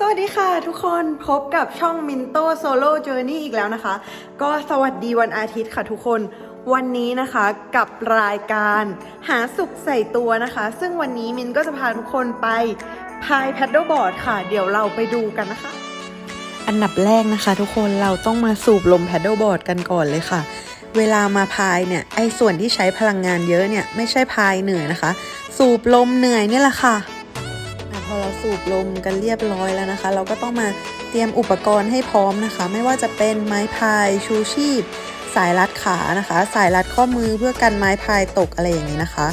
สวัสดีค่ะทุกคนพบกับช่อง Minto Solo Journey อีกแล้วนะคะ ก็สวัสดีวันอาทิตย์ค่ะทุกคนวันนี้นะคะกับรายการหาสุขใส่ตัวนะคะ ซึ่งวันนี้มินก็จะพาทุกคนไปพายแพดเดิลบอร์ดค่ะ เดี๋ยวเราไปดูกันนะคะ อันดับแรกนะคะ ทุกคนเราต้องมาสูบลมแพดเดิลบอร์ดกันก่อนเลยค่ะ เวลามาพายเนี่ยไอ้ส่วนที่ใช้พลังงานเยอะเนี่ยไม่ใช่พายเหนื่อยนะคะ สูบลมเหนื่อยนี่แหละค่ะ พอเราสูบลมกันเรียบร้อยแล้วนะคะ เราก็ต้องมาเตรียมอุปกรณ์ให้พร้อมนะคะ ไม่ว่าจะเป็นไม้พายชูชีพ สายรัดขานะคะ สายรัดข้อมือเพื่อกันไม้พายตกอะไรอย่างนี้นะคะ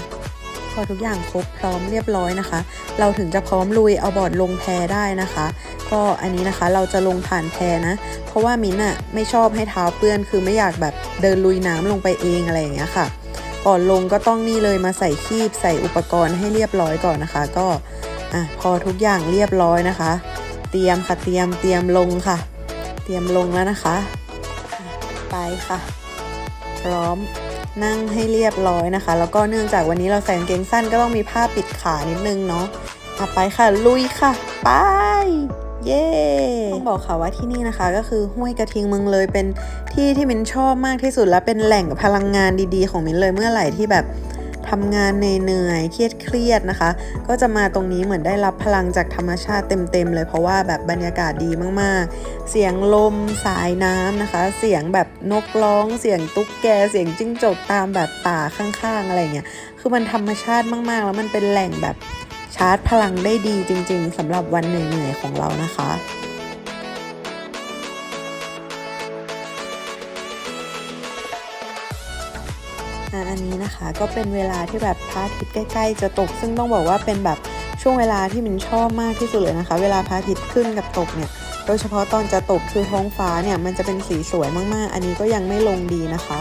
พอทุกอย่างครบพร้อมเรียบร้อยนะคะ เราถึงจะพร้อมลุยเอาบอร์ดลงแพได้นะคะ ก็อันนี้นะคะเราจะลงผ่านแพนะ เพราะว่ามิ้นอะไม่ชอบให้เท้าเปื้อน คือไม่อยากแบบเดินลุยน้ำลงไปเองอะไรอย่างเงี้ยค่ะก่อนลงก็ต้องนี่เลยมาใส่คีบใส่อุปกรณ์ให้เรียบร้อยก่อนนะคะ ก็ อะพอทุกอย่างเรียบร้อยนะคะ เตรียมค่ะเตรียมเตรียมลงค่ะ เตรียมลงแล้วนะคะ ไปค่ะ พร้อมนั่งให้เรียบร้อยนะคะ แล้วก็เนื่องจากวันนี้เราใส่กางเกงสั้นก็ต้องมีผ้าปิดขานิดนึงเนาะอะไปค่ะลุยค่ะ ไป เย้ต้องบอกค่ะว่าที่นี่นะคะ ก็คือห้วยกระทิงเมืองเลยเป็นที่ที่มินชอบมากที่สุดและเป็นแหล่งพลังงานดีๆ ของมินเลยเมื่อไหร่ที่แบบ ทำงานเหนื่อยเครียดเครียดๆนะคะ ก็จะมาตรงนี้เหมือนได้รับพลังจากธรรมชาติเต็มๆเลยเพราะว่าแบบบรรยากาศดีมากๆ เสียงลมสายน้ำนะคะ เสียงแบบนกร้อง เสียงตุ๊กแกเสียงจิ้งจกตามแบบป่าข้างๆอะไรเงี้ยคือมันธรรมชาติมากๆ แล้วมันเป็นแหล่งแบบชาร์จพลังได้ดีจริง ๆสำหรับวันเหนื่อยๆของเรานะคะ อันนี้นะคะก็เป็นเวลาที่แบบพระอาทิตย์ใกล้ๆ จะตก ซึ่งต้องบอกว่าเป็นแบบช่วงเวลาที่มินชอบมากที่สุดเลยนะคะ เวลาพระอาทิตย์ขึ้นกับตกเนี่ยโดยเฉพาะตอนจะตกคือท้องฟ้าเนี่ยมันจะเป็นสีสวยมากๆ อันนี้ก็ยังไม่ลงดีนะคะ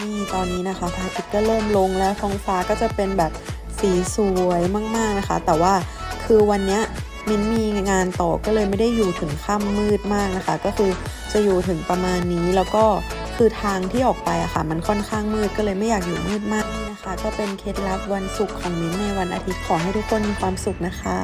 นี่ตอนนี้นะคะพระอาทิตย์ก็เริ่มลงแล้วท้องฟ้าก็จะเป็นแบบสีสวยมากๆนะคะ แต่ว่าคือวันเนี้ยมินมีงานต่อก็เลยไม่ได้อยู่ถึงค่ำมืดมากนะคะ ก็คือจะอยู่ถึงประมาณนี้แล้วก็ คือทางที่ออกไปอะค่ะ มันค่อนข้างมืดก็เลยไม่อยากอยู่มืดมากนะคะ ก็เป็นเคล็ดลับวันศุกร์ของมิ้นในวันอาทิตย์ขอให้ทุกคนมีความสุขนะคะ